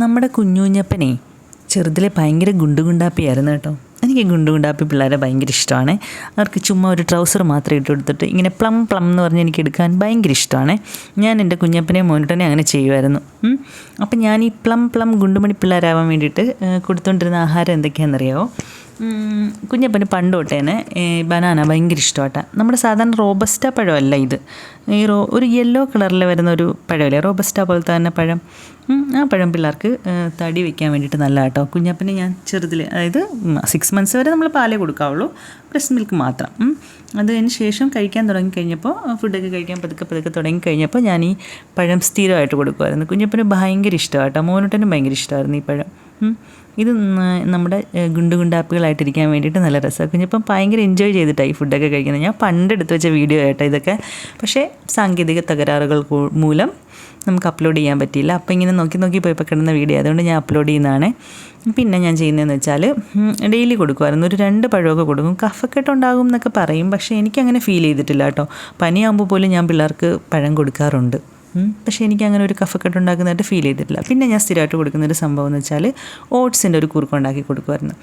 നമ്മുടെ കുഞ്ഞുഞ്ഞപ്പനെ ചെറുതിലെ ഭയങ്കര ഗുണ്ടുഗുണ്ടാപ്പിയായിരുന്നു കേട്ടോ. എനിക്ക് ഗുണ്ടുഗുണ്ടാപ്പി പിള്ളേരെ ഭയങ്കര ഇഷ്ടമാണ്. അവർക്ക് ചുമ്മാ ഒരു ട്രൗസർ മാത്രം ഇട്ട് കൊടുത്തിട്ട് ഇങ്ങനെ പ്ലം പ്ലം എന്ന് പറഞ്ഞ് എനിക്ക് എടുക്കാൻ ഭയങ്കര ഇഷ്ടമാണ്. ഞാൻ എന്റെ കുഞ്ഞപ്പനെ മോനിട്ടനെ അങ്ങനെ ചെയ്യുമായിരുന്നു. അപ്പം ഞാൻ ഈ പ്ലം പ്ലം ഗുണ്ടുമണി പിള്ളേരാവാൻ വേണ്ടിയിട്ട് കൊടുത്തുകൊണ്ടിരുന്ന ആഹാരം എന്തൊക്കെയാണെന്നറിയാമോ കുഞ്ഞപ്പന് പണ്ട് തൊട്ടേനെ ബനാന ഭയങ്കര ഇഷ്ടമാട്ട നമ്മുടെ സാധാരണ റോബസ്റ്റ പഴമല്ല ഇത്. ഈ റോ ഒരു യെല്ലോ കളറിൽ വരുന്ന ഒരു പഴമല്ലേ റോബസ്റ്റ പോലത്തെ തന്നെ പഴം. ആ പഴം പിള്ളേർക്ക് തടി വെക്കാൻ വേണ്ടിയിട്ട് നല്ല കേട്ടോ കുഞ്ഞപ്പന് ഞാൻ ചെറുതിൽ അതായത് സിക്സ് മന്ത്സ് വരെ നമ്മൾ പാലേ കൊടുക്കാവുള്ളൂ. ബ്രസ്റ്റ് മിൽക്ക് മാത്രം. അതിന് ശേഷം കഴിക്കാൻ തുടങ്ങി കഴിഞ്ഞപ്പോൾ ഫുഡൊക്കെ കഴിക്കാൻ പതുക്കെ പതുക്കെ തുടങ്ങി കഴിഞ്ഞപ്പോൾ ഞാൻ ഈ പഴം സ്ഥിരമായിട്ട് കൊടുക്കുമായിരുന്നു കുഞ്ഞപ്പന് ഭയങ്കര ഇഷ്ടമാട്ടോ മോനോട്ടനും ഭയങ്കര ഇഷ്ടമായിരുന്നു ഈ പഴം. ഇത് നമ്മുടെ ഗുണ്ടു ഗുണ്ടാപ്പികളായിട്ടിരിക്കാൻ വേണ്ടിയിട്ട് നല്ല രസമാണ് പിന്നെ ഇപ്പം ഭയങ്കര എൻജോയ് ചെയ്തിട്ടാണ് ഈ ഫുഡൊക്കെ കഴിക്കുന്നത് ഞാൻ പണ്ട് എടുത്ത് വെച്ച വീഡിയോ ആയിട്ടോ ഇതൊക്കെ. പക്ഷേ സാങ്കേതിക തകരാറുകൾ മൂലം നമുക്ക് അപ്ലോഡ് ചെയ്യാൻ പറ്റിയില്ല. അപ്പോൾ ഇങ്ങനെ നോക്കി നോക്കി പോയപ്പോൾ കിടന്ന വീഡിയോ അതുകൊണ്ട് ഞാൻ അപ്ലോഡ് ചെയ്യുന്നതാണ്. പിന്നെ ഞാൻ ചെയ്യുന്നതെന്ന് വെച്ചാൽ ഡെയിലി കൊടുക്കുമായിരുന്നു ഒരു രണ്ട് പഴമൊക്കെ കൊടുക്കും. കഫക്കെട്ട് ഉണ്ടാകും എന്നൊക്കെ പറയും. പക്ഷേ എനിക്കങ്ങനെ ഫീൽ ചെയ്തിട്ടില്ല കേട്ടോ. പനിയാകുമ്പോൾ പോലും ഞാൻ പിള്ളേർക്ക് പഴം കൊടുക്കാറുണ്ട്. പക്ഷേ എനിക്ക് അങ്ങനെ ഒരു കഫക്കെട്ട് ഉണ്ടാക്കുന്നതായിട്ട് ഫീൽ ചെയ്തിട്ടില്ല. പിന്നെ ഞാൻ സ്ഥിരമായിട്ട് കൊടുക്കുന്ന ഒരു സംഭവം എന്ന് വെച്ചാൽ ഓട്സിന്റെ ഒരു കുറുക്ക് ഉണ്ടാക്കി കൊടുക്കുമായിരുന്നു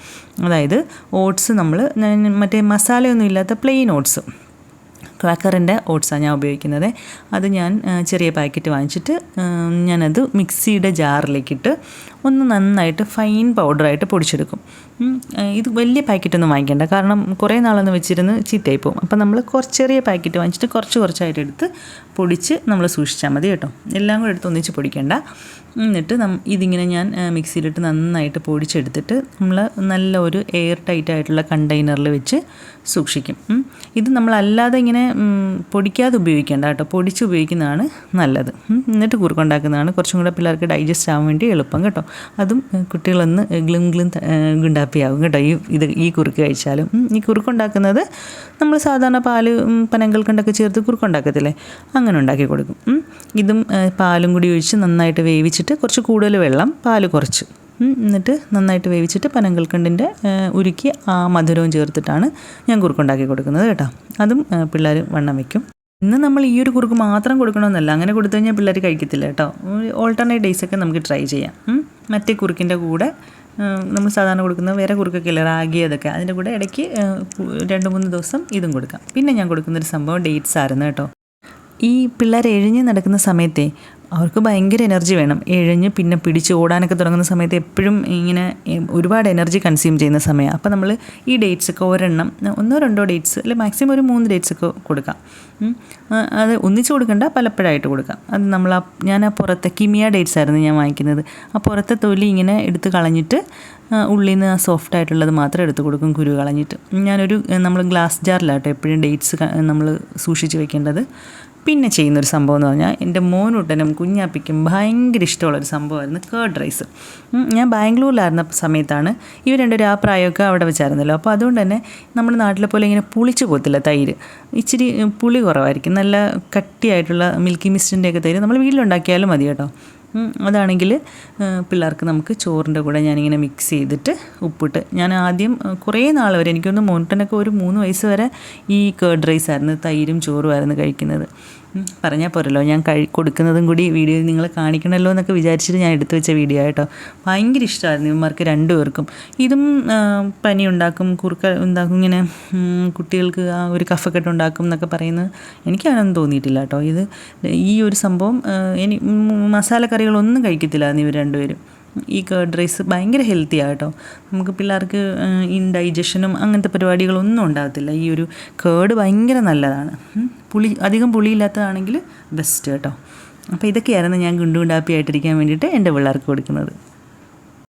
അതായത് ഓട്സ് നമ്മൾ മറ്റേ മസാലയൊന്നും ഇല്ലാത്ത പ്ലെയിൻ ഓട്സ്. ക്രാക്കറിന്റെ ഓട്സാണ് ഞാൻ ഉപയോഗിക്കുന്നത്. അത് ഞാൻ ചെറിയ പാക്കറ്റ് വാങ്ങിച്ചിട്ട് ഞാനത് മിക്സിയുടെ ജാറിലേക്കിട്ട് ഒന്ന് നന്നായിട്ട് ഫൈൻ പൗഡറായിട്ട് പൊടിച്ചെടുക്കും. ഇത് വലിയ പാക്കറ്റൊന്നും വാങ്ങിക്കേണ്ട. കാരണം കുറേ നാളൊന്ന് വെച്ചിരുന്ന് ചീത്തയായി പോകും. അപ്പം നമ്മൾ കുറച്ച് ചെറിയ പാക്കറ്റ് വാങ്ങിച്ചിട്ട് കുറച്ച് കുറച്ചായിട്ട് എടുത്ത് പൊടിച്ച് നമ്മൾ സൂക്ഷിച്ചാൽ മതി കേട്ടോ. എല്ലാം കൂടെ എടുത്ത് ഒന്നിച്ച് പൊടിക്കേണ്ട. എന്നിട്ട് നം ഇതിങ്ങനെ ഞാൻ മിക്സിയിലിട്ട് നന്നായിട്ട് പൊടിച്ചെടുത്തിട്ട് നമ്മൾ നല്ല ഒരു എയർ ടൈറ്റ് ആയിട്ടുള്ള കണ്ടെയ്നറിൽ വെച്ച് സൂക്ഷിക്കും. ഇത് നമ്മളല്ലാതെ ഇങ്ങനെ പൊടിക്കാതെ ഉപയോഗിക്കേണ്ട കേട്ടോ. പൊടിച്ച് ഉപയോഗിക്കുന്നതാണ് നല്ലത്. എന്നിട്ട് കുറുക്കുണ്ടാക്കുന്നതാണ് കുറച്ചും കൂടെ പിള്ളേർക്ക് ഡൈജസ്റ്റ് ആവാൻ വേണ്ടി എളുപ്പം കേട്ടോ. അതും കുട്ടികളൊന്ന് ഗ്ലിം ഗ്ലും ഗുണ്ടാപ്പിയാവും കേട്ടോ. ഈ ഇത് ഈ കുറുക്ക് കഴിച്ചാലും. ഈ കുറുക്കുണ്ടാക്കുന്നത് നമ്മൾ സാധാരണ പാൽ ഉം, പനങ്കൽക്കണ്ടൊക്കെ ചേർത്ത് കുറുക്കുണ്ടാക്കത്തില്ലേ അങ്ങനെ ഉണ്ടാക്കി കൊടുക്കും. ഇതും പാലും കൂടി ഒഴിച്ച് നന്നായിട്ട് വേവിച്ചിട്ട് കുറച്ച് കൂടുതൽ വെള്ളം പാൽ കുറച്ച്. എന്നിട്ട് നന്നായിട്ട് വേവിച്ചിട്ട് പനങ്കൽക്കണ്ടിന്റെ ഉരുക്കി ആ മധുരവും ചേർത്തിട്ടാണ് ഞാൻ കുറുക്കുണ്ടാക്കി കൊടുക്കുന്നത് കേട്ടോ. അതും പിള്ളേർ വണ്ണം വയ്ക്കും ഇന്ന് നമ്മൾ ഈ ഒരു കുറുക്ക് മാത്രം കൊടുക്കണമെന്നല്ല. അങ്ങനെ കൊടുത്തു കഴിഞ്ഞാൽ പിള്ളേർ കഴിക്കത്തില്ല കേട്ടോ. ഓൾട്ടർനേറ്റ് ഡേയ്സൊക്കെ നമുക്ക് ട്രൈ ചെയ്യാം. മറ്റേ കുറുക്കിന്റെ കൂടെ നമ്മൾ സാധാരണ കൊടുക്കുന്ന വേറെ കുറുക്കൊക്കെ ഇല്ല റാഗി അതൊക്കെ. അതിന്റെ കൂടെ ഇടയ്ക്ക് രണ്ട് മൂന്ന് ദിവസം ഇതും കൊടുക്കാം. പിന്നെ ഞാൻ കൊടുക്കുന്നൊരു സംഭവം ഡേറ്റ്സ് ആയിരുന്നു കേട്ടോ. ഈ പിള്ളേർ എഴിഞ്ഞ് നടക്കുന്ന സമയത്തെ അവർക്ക് ഭയങ്കര എനർജി വേണം. എഴിഞ്ഞ് പിന്നെ പിടിച്ച് ഓടാനൊക്കെ തുടങ്ങുന്ന സമയത്ത് എപ്പോഴും ഇങ്ങനെ ഒരുപാട് എനർജി കൺസ്യൂം ചെയ്യുന്ന സമയം. അപ്പോൾ നമ്മൾ ഈ ഡേറ്റ്സ് ഒക്കെ ഒരെണ്ണം ഒന്നോ രണ്ടോ ഡേറ്റ്സ് അല്ലെങ്കിൽ മാക്സിമം ഒരു മൂന്ന് ഡേറ്റ്സ് ഒക്കെ കൊടുക്കാം. അത് ഒന്നിച്ച് കൊടുക്കണ്ട പലപ്പോഴായിട്ട് കൊടുക്കാം. അത് നമ്മൾ ആ ഞാൻ ആ പുറത്തെ കിമിയ ഡേറ്റ്സ് ആയിരുന്നു ഞാൻ വാങ്ങിക്കുന്നത്. ആ പുറത്തെ തൊലി ഇങ്ങനെ എടുത്ത് കളഞ്ഞിട്ട് ഉള്ളിൽ നിന്ന് സോഫ്റ്റ് ആയിട്ടുള്ളത് മാത്രം എടുത്ത് കൊടുക്കും കുരു കളഞ്ഞിട്ട്. ഞാനൊരു നമ്മൾ ഗ്ലാസ് ജാറിലാട്ടോ എപ്പോഴും ഡേറ്റ്സ് നമ്മൾ സൂക്ഷിച്ച് വെക്കേണ്ടത്. പിന്നെ ചെയ്യുന്നൊരു സംഭവം എന്ന് പറഞ്ഞാൽ എന്റെ മോനൂട്ടനും കുഞ്ഞാപ്പിക്കും ഭയങ്കര ഇഷ്ടമുള്ളൊരു സംഭവമായിരുന്നു കേർഡ് റൈസ്. ഞാൻ ബാംഗ്ലൂരിലായിരുന്ന സമയത്താണ് ഇവർ രണ്ടൊരു ആ പ്രായമൊക്കെ അവിടെ വെച്ചായിരുന്നല്ലോ. അപ്പോൾ അതുകൊണ്ട് തന്നെ നമ്മുടെ നാട്ടിലെ പോലെ ഇങ്ങനെ പുളിച്ച് പോകത്തില്ല തൈര്. ഇച്ചിരി പുളി കുറവായിരിക്കും. നല്ല കട്ടിയായിട്ടുള്ള മിൽക്കി മിസ്റ്റിന്റെയൊക്കെ തൈര് നമ്മൾ വീട്ടിലുണ്ടാക്കിയാലും മതി കേട്ടോ. അതാണെങ്കിൽ പിള്ളേർക്ക് നമുക്ക് ചോറിന്റെ കൂടെ ഞാനിങ്ങനെ മിക്സ് ചെയ്തിട്ട് ഉപ്പിട്ട് ഞാൻ ആദ്യം കുറേ നാൾ വരെ എനിക്കൊന്ന് മോണിട്ടനൊക്കെ ഒരു മൂന്ന് വയസ്സ് വരെ ഈ കേർഡ് റൈസ് ആയിരുന്നു തൈരും ചോറുമായിരുന്നു കഴിക്കുന്നത്. പറഞ്ഞാൽ പോരല്ലോ. ഞാൻ കഴി കൊടുക്കുന്നതും കൂടി വീഡിയോ നിങ്ങൾ കാണിക്കണമല്ലോ എന്നൊക്കെ വിചാരിച്ചിട്ട് ഞാൻ എടുത്തു വെച്ച വീഡിയോ കേട്ടോ ഭയങ്കര ഇഷ്ടമായിരുന്നു ഇവന്മാർക്ക് രണ്ടുപേർക്കും. ഇതും പനി ഉണ്ടാക്കും കുറുക്ക ഉണ്ടാക്കും ഇങ്ങനെ കുട്ടികൾക്ക് ആ ഒരു കഫക്കെട്ട് ഉണ്ടാക്കും എന്നൊക്കെ പറയുന്നത് എനിക്ക് തോന്നിയിട്ടില്ല കേട്ടോ ഇത് ഈ ഒരു സംഭവം ഇനി മസാലക്കറികളൊന്നും കഴിക്കത്തില്ലായിരുന്നു ഇവർ രണ്ടുപേരും. ഈ കേർഡ് റൈസ് ഭയങ്കര ഹെൽത്തിയാണ് കേട്ടോ നമുക്ക് പിള്ളേർക്ക് ഇൻഡൈജഷനും അങ്ങനത്തെ പരിപാടികളൊന്നും ഉണ്ടാകത്തില്ല. ഈ ഒരു കേർഡ് ഭയങ്കര നല്ലതാണ്. പുളി അധികം പുളിയില്ലാത്തതാണെങ്കിൽ ബെസ്റ്റ് കേട്ടോ അപ്പോൾ ഇതൊക്കെയായിരുന്നു ഞാൻ ഗുണ്ടുഗുണ്ടാപ്പി ആയിട്ടിരിക്കാൻ വേണ്ടിയിട്ട് എന്റെ പിള്ളേർക്ക് കൊടുക്കുന്നത്.